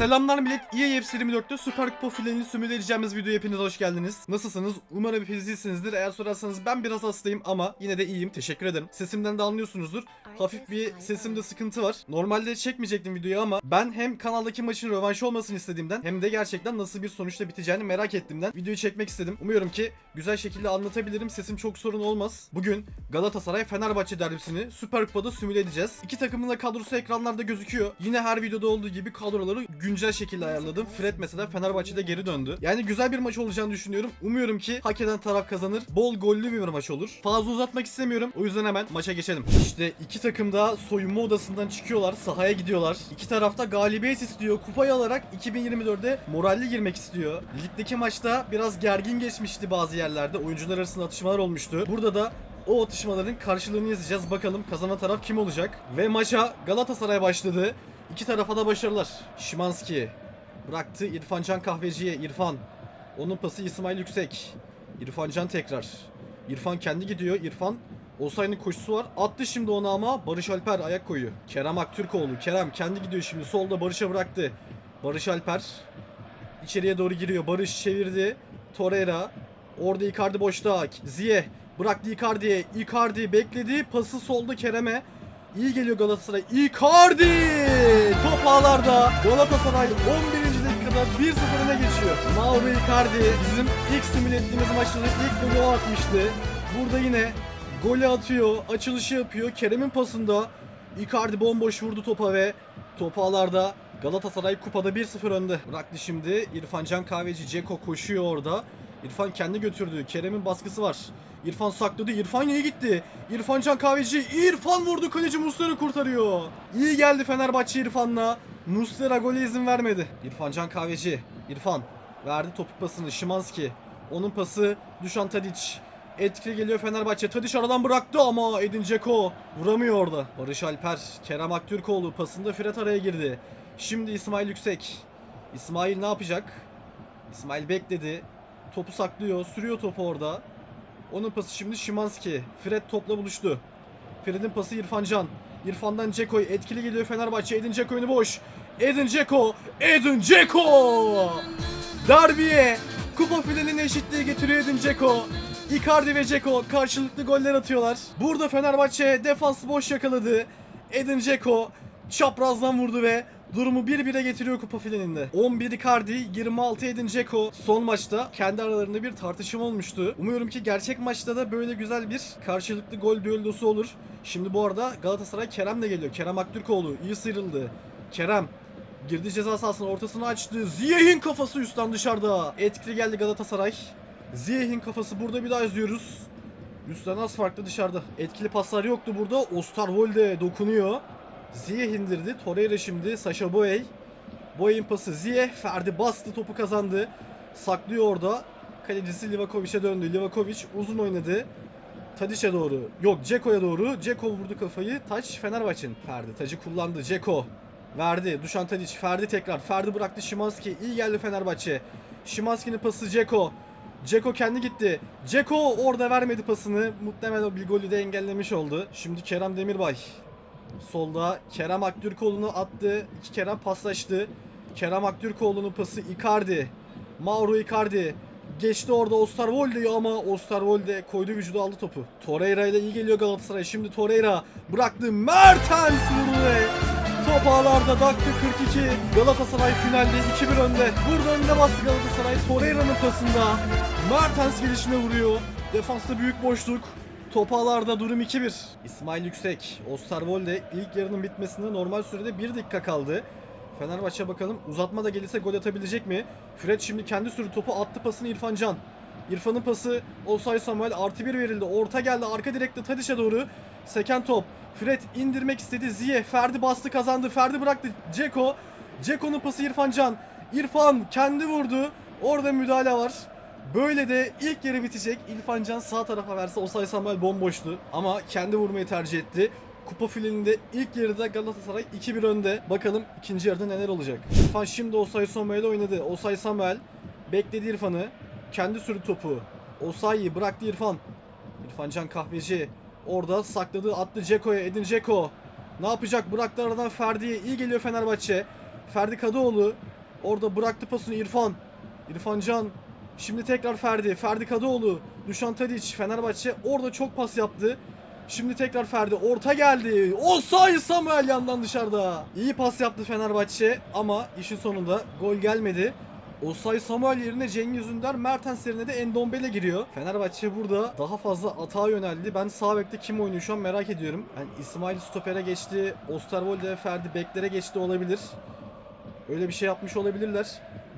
Selamlar millet. EAF 24'te Süper Kupa finalini simüle edeceğimiz videoya hepiniz hoş geldiniz. Nasılsınız? Umarım hepiniz iyisinizdir. Eğer sorarsanız ben biraz hastayım ama yine de iyiyim. Teşekkür ederim. Sesimden de anlıyorsunuzdur. Hafif bir sesimde sıkıntı var. Normalde çekmeyecektim videoyu ama ben hem kanaldaki maçın rövanşı olmasını istediğimden hem de gerçekten nasıl bir sonuçta biteceğini merak ettiğimden videoyu çekmek istedim. Umuyorum ki güzel şekilde anlatabilirim. Sesim çok sorun olmaz. Bugün Galatasaray Fenerbahçe derbisini Süper Kupa'da simüle edeceğiz. İki takımın da kadrosu ekranlarda gözüküyor. Yine her videoda olduğu gibi kadroları güncel şekilde ayarladım. Fred mesela Fenerbahçe'de geri döndü. Yani güzel bir maç olacağını düşünüyorum. Umuyorum ki hak eden taraf kazanır. Bol gollü bir maç olur. Fazla uzatmak istemiyorum. O yüzden hemen maça geçelim. İşte iki takım da soyunma odasından çıkıyorlar. Sahaya gidiyorlar. İki tarafta galibiyet istiyor. Kupayı alarak 2024'de moralli girmek istiyor. Ligdeki maçta biraz gergin geçmişti bazı yerlerde. Oyuncular arasında atışmalar olmuştu. Burada da o atışmaların karşılığını yazacağız. Bakalım kazanan taraf kim olacak? Ve maça Galatasaray başladı. İki tarafa da başarılar. Şimanski bıraktı İrfan Can Kahveci'ye. İrfan. Onun pası İsmail Yüksek. İrfan Can tekrar. İrfan kendi gidiyor. İrfan Osay'ın koşusu var. Attı şimdi onu ama Barış Alper ayak koyuyor. Kerem Aktürkoğlu. Kerem kendi gidiyor şimdi. Solda Barış'a bıraktı. Barış Alper içeriye doğru giriyor. Barış çevirdi. Torreira. Orada Icardi boşta. Ziye bıraktı Icardi'ye. Icardi bekledi. Pası solda Kerem'e. İyi geliyor Galatasaray. Icardi! Top ağlarda. Galatasaray 11. dakikada 1-0 öne geçiyor. Mauro Icardi bizim ilk simüle ettiğimiz maçta ilk golü atmıştı. Burada yine golü atıyor. Açılışı yapıyor. Kerem'in pasında Icardi bomboş vurdu topa ve top ağlarda Galatasaray kupada 1-0 önde. Bıraktı şimdi İrfan Can Kahveci Ceko koşuyor orada. İrfan kendi götürdü. Kerem'in baskısı var. İrfan sakladı. İrfan iyi gitti. İrfan Can Kahveci. İrfan vurdu. Kaleci Muslera kurtarıyor. İyi geldi Fenerbahçe İrfan'la. Muslera gole izin vermedi. İrfan Can Kahveci. İrfan verdi topuk pasını. Şimanski. Onun pası Dušan Tadic. Etkili geliyor Fenerbahçe. Tadic aradan bıraktı ama Edin Dzeko vuramıyor orada. Barış Alper, Kerem Aktürkoğlu pasında Fred araya girdi. Şimdi İsmail Yüksek. İsmail ne yapacak? İsmail bekledi. Topu saklıyor. Sürüyor topu orada. Onun pası şimdi Şimanski. Fred topla buluştu. Fred'in pası İrfan Can. İrfan'dan Ceko'ya etkili geliyor Fenerbahçe. Edin Dzeko önü boş. Edin Dzeko. Edin Dzeko. Derbiye kupa finalini eşitliğe getiriyor Edin Dzeko. Icardi ve Dzeko karşılıklı goller atıyorlar. Burada Fenerbahçe defans boş yakaladı. Edin Dzeko çaprazdan vurdu ve durumu 1-1'e getiriyor kupa finalinde. 11 Icardi, 26 Edin Dzeko. Son maçta kendi aralarında bir tartışma olmuştu. Umuyorum ki gerçek maçta da böyle güzel bir karşılıklı gol düellosu olur. Şimdi bu arada Galatasaray Kerem de geliyor. Kerem Aktürkoğlu iyi sıyrıldı. Kerem girdi ceza sahasının ortasını açtı. Ziyeh'in kafası üstten dışarıda. Etkili geldi Galatasaray. Ziyeh'in kafası burada bir daha izliyoruz. Üstten az farklı dışarıda. Etkili paslar yoktu burada. Osterwolde dokunuyor. Ziyeh indirdi. Torreira şimdi. Sasha Boey. Boey'in pası Ziyeh. Ferdi bastı topu kazandı. Saklıyor orada. Kalecisi Livakovic'e döndü. Livakovic uzun oynadı. Tadic'e doğru. Yok Ceko'ya doğru. Ceko vurdu kafayı. Taç Fenerbahçe'nin. Ferdi tacı kullandı. Ceko. Verdi. Dušan Tadic. Ferdi tekrar. Ferdi bıraktı Şimanski. İyi geldi Fenerbahçe. Şimanski'nin pası Ceko. Ceko kendi gitti. Ceko orada vermedi pasını. Muhtemelen bir golü de engellemiş oldu. Şimdi Kerem Demirbay. Solda Kerem Aktürkoğlu'nu attı. İki Kerem paslaştı. Kerem Aktürkoğlu'nun pası Icardi. Mauro Icardi. Geçti orada Osterwolde'yi ama Osterwolde koydu vücudu aldı topu. Torreira ile iyi geliyor Galatasaray. Şimdi Torreira bıraktı. Mertens vurdu ve top ağlarda dakika 42. Galatasaray finalde 2-1 önde. Burada önde bastı Galatasaray. Torreira'nın pasında. Mertens gelişine vuruyor. Defansta büyük boşluk. Top ağlarda durum 2-1. İsmail Yüksek, Osterwolde ilk yarının bitmesine normal sürede 1 dakika kaldı. Fenerbahçe bakalım uzatma da gelirse gol atabilecek mi? Fred şimdi kendi sürü topu attı pasını İrfan Can. İrfan'ın pası Osay Samuel artı 1 verildi. Orta geldi arka direkte Tadiş'e doğru. Seken top. Fred indirmek istedi. Ziye. Ferdi bastı kazandı. Ferdi bıraktı. Ceko. Ceko'nun pası İrfan Can. İrfan kendi vurdu. Orada müdahale var. Böyle de ilk yarı bitecek. İrfan Can sağ tarafa verse Osay Samuel bomboştu. Ama kendi vurmayı tercih etti. Kupa finalinde ilk yarıda Galatasaray 2-1 önde. Bakalım ikinci yarıda neler olacak. İrfan şimdi Osay Samuel'e oynadı. Osay Samuel bekledi İrfan'ı. Kendi sürü topu. Osayi bıraktı İrfan. İrfan Can Kahveci orada sakladı attı Ceko'ya Edin Ceko. Ne yapacak? Bıraktı aradan Ferdi'ye. İyi geliyor Fenerbahçe. Ferdi Kadıoğlu Orada bıraktı pasını İrfan. İrfan Can. Şimdi tekrar Ferdi. Ferdi Kadıoğlu. Dušan Tadić. Fenerbahçe orada çok pas yaptı. Şimdi tekrar Ferdi. Orta geldi. Osay Samuel yandan dışarıda. İyi pas yaptı Fenerbahçe ama işin sonunda gol gelmedi. Osay Samuel yerine Cengiz Ünder, Mertens yerine de Endombele giriyor. Fenerbahçe burada daha fazla atağa yöneldi. Ben sağ bekte kim oynuyor şu an merak ediyorum. Yani İsmail Stoper'e geçti, Osterwolde ve Ferdi beklere geçti olabilir. Öyle bir şey yapmış olabilirler.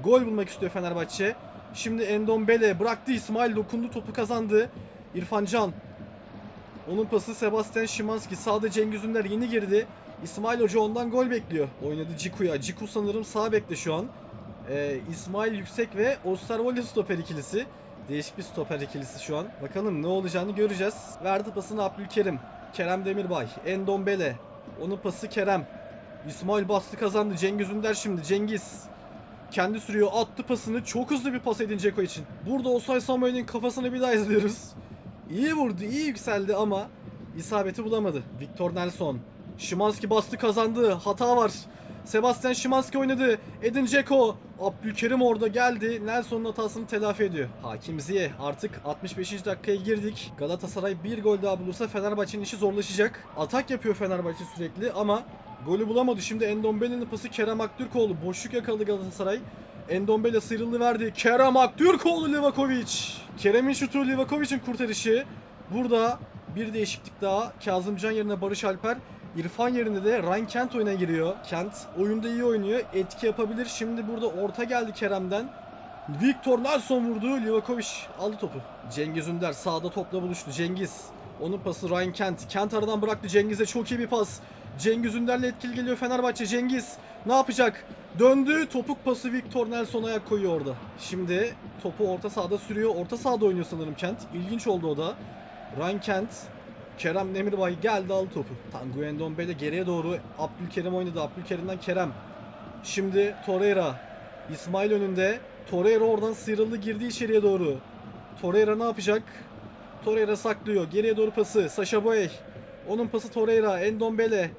Gol bulmak istiyor Fenerbahçe. Şimdi Endombele bıraktı İsmail dokundu topu kazandı. İrfan Can. Onun pası Sebastian Szymanski. Sağda Cengiz Ünder yeni girdi. İsmail Hoca ondan gol bekliyor. Oynadı Ciku'ya. Ciku sanırım sağ bekte şu an. Ee, İsmail Yüksek ve Osterwolde stoper ikilisi. Değişik bir stoper ikilisi şu an. Bakalım ne olacağını göreceğiz. Verdi pasını Abdülkerim. Kerem Demirbay. Endombele. Onun pası Kerem. İsmail bastı kazandı. Cengiz Ünder şimdi. Cengiz. Kendi sürüyor. Attı pasını. Çok hızlı bir pas edin Ceko için. Burada Osay Samuel'in kafasını bir daha izliyoruz. İyi vurdu. iyi yükseldi ama isabeti bulamadı. Victor Nelson. Şimanski bastı kazandı. Hata var. Sebastian Şimanski oynadı. Edin Dzeko. Abdülkerim orada geldi. Nelson'un hatasını telafi ediyor. Hakim Ziye artık 65. dakikaya girdik. Galatasaray bir gol daha bulursa Fenerbahçe'nin işi zorlaşacak. Atak yapıyor Fenerbahçe sürekli ama golü bulamadı. Şimdi Endombele'nin pası Kerem Aktürkoğlu. Boşluk yakaladı Galatasaray. Endombele sıyrıldı verdi. Kerem Aktürkoğlu Livakovic. Kerem'in şutu Livakovic'in kurtarışı. Burada bir değişiklik daha. Kazımcan yerine Barış Alper. İrfan yerine de Ryan Kent oyuna giriyor. Kent oyunda iyi oynuyor. Etki yapabilir. Şimdi burada orta geldi Kerem'den. Victor Nelson vurdu. Livakovic aldı topu. Cengiz Ünder sağda topla buluştu. Cengiz. Onun pası Ryan Kent. Kent aradan bıraktı Cengiz'e çok iyi bir pas. Cengiz Ünder'le etkili geliyor Fenerbahçe. Cengiz ne yapacak? Döndü. Topuk pası Victor Nelson ayak koyuyor orada. Şimdi topu orta sahada sürüyor. Orta sahada oynuyor sanırım Kent. İlginç oldu o da. Ryan Kent. Kerem Demirbay geldi aldı topu. Tanguy Endombele geriye doğru Abdülkerim oynadı. Abdülkerim'den Kerem. Şimdi Torreira. İsmail önünde. Torreira oradan sıyrıldı girdi içeriye doğru. Torreira ne yapacak? Torreira saklıyor. Geriye doğru pası. Sasha Boey. Onun pası Torreira. Endombele.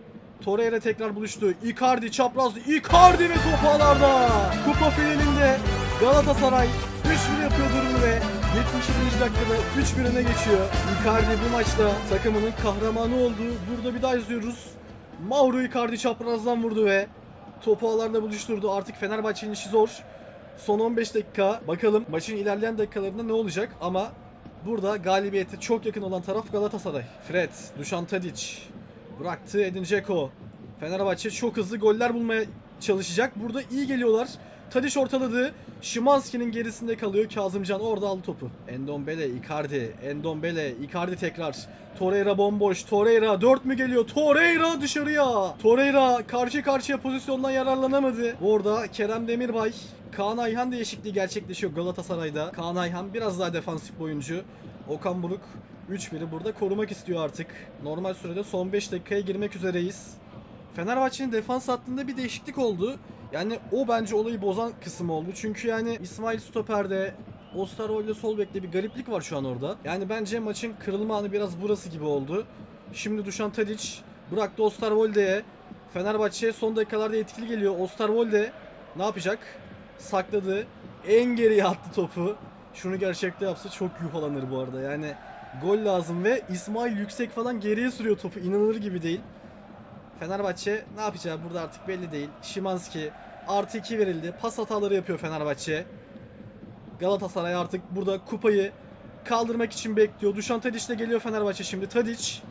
Torreira tekrar buluştu. Icardi çaprazdı. Icardi ve top ağlarda. Kupa finalinde Galatasaray 3-1 yapıyor durumu ve 77. dakikada 3-1 öne geçiyor. Icardi bu maçta takımının kahramanı oldu. Burada bir daha izliyoruz. Mauro Icardi çaprazdan vurdu ve topu ağlarla buluşturdu. Artık Fenerbahçe'nin işi zor. Son 15 dakika. Bakalım maçın ilerleyen dakikalarında ne olacak ama burada galibiyete çok yakın olan taraf Galatasaray. Fred, Dušan Tadić bıraktı Edin Dzeko. Fenerbahçe çok hızlı goller bulmaya çalışacak. Burada iyi geliyorlar. Tadić ortaladı. Şimanski'nin gerisinde kalıyor. Kazımcan orada aldı topu. Endombele, Icardi. Endombele, Icardi tekrar. Torreira bomboş. Torreira 4 mü geliyor? Torreira dışarıya. Torreira karşı karşıya pozisyondan yararlanamadı. Orada Kerem Demirbay Kaan Ayhan değişikliği gerçekleşiyor Galatasaray'da. Kaan Ayhan biraz daha defansif oyuncu. Okan Buruk 3-1'i burada korumak istiyor artık. Normal sürede son 5 dakikaya girmek üzereyiz. Fenerbahçe'nin defans hattında bir değişiklik oldu. Yani o bence olayı bozan kısım oldu. Çünkü yani İsmail Stoper'de Osterwolde sol bekte bir gariplik var şu an orada. Yani bence maçın kırılma anı biraz burası gibi oldu. Şimdi Dušan Tadić bıraktı Osterwolde'ye. Fenerbahçe son dakikalarda etkili geliyor. Osterwolde ne yapacak? Sakladı. En geriye attı topu. Şunu gerçekte yapsa çok yuhalanır bu arada. Yani gol lazım ve İsmail yüksek falan geriye sürüyor topu. İnanılır gibi değil. Fenerbahçe ne yapacağı burada artık belli değil. Şimanski artı 2 verildi. Pas hataları yapıyor Fenerbahçe. Galatasaray artık burada kupayı kaldırmak için bekliyor. Dušan Tadić de geliyor Fenerbahçe şimdi. Tadić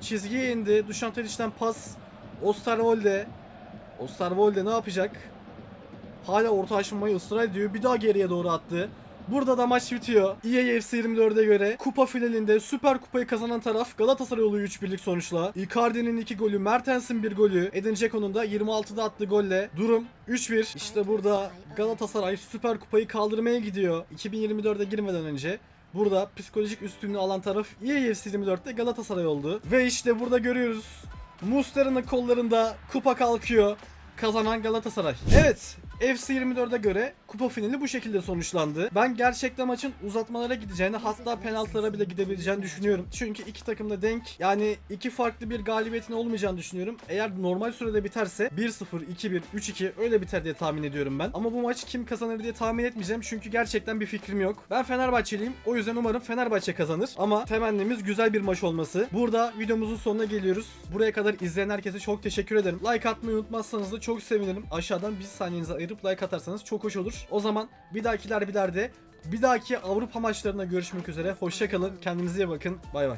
çizgiye indi. Dušan Tadić'ten pas. Osterwolde. Osterwolde ne yapacak? Hala orta açılmayı ısrar ediyor. Bir daha geriye doğru attı. Burada da maç bitiyor. EA FC 24'e göre kupa finalinde Süper Kupayı kazanan taraf Galatasaray oluyor 3-1'lik sonuçla. Icardi'nin 2 golü, Mertens'in 1 golü, Edin Dzeko'nun da 26'da attığı golle durum 3-1. İşte burada Galatasaray Süper Kupayı kaldırmaya gidiyor 2024'e girmeden önce. Burada psikolojik üstünlüğü alan taraf EA FC 24'te Galatasaray oldu. Ve işte burada görüyoruz. Muslera'nın kollarında kupa kalkıyor. Kazanan Galatasaray. Evet FC24'e göre kupa finali bu şekilde sonuçlandı. Ben gerçekten maçın uzatmalara gideceğini hatta penaltılara bile gidebileceğini düşünüyorum. Çünkü iki takım da denk. Yani iki farklı bir galibiyetin olmayacağını düşünüyorum. Eğer normal sürede biterse 1-0, 2-1, 3-2 öyle biter diye tahmin ediyorum ben. Ama bu maç kim kazanır diye tahmin etmeyeceğim çünkü gerçekten bir fikrim yok. Ben Fenerbahçeliyim. O yüzden umarım Fenerbahçe kazanır. Ama temennimiz güzel bir maç olması. Burada videomuzun sonuna geliyoruz. Buraya kadar izleyen herkese çok teşekkür ederim. Like atmayı unutmazsanız da çok sevinirim. Aşağıdan bir saniyenizi ayırıp like atarsanız çok hoş olur. O zaman bir dahakiler bir derde bir dahaki Avrupa maçlarında görüşmek üzere. Hoşçakalın. Kendinize iyi bakın. Bay bay.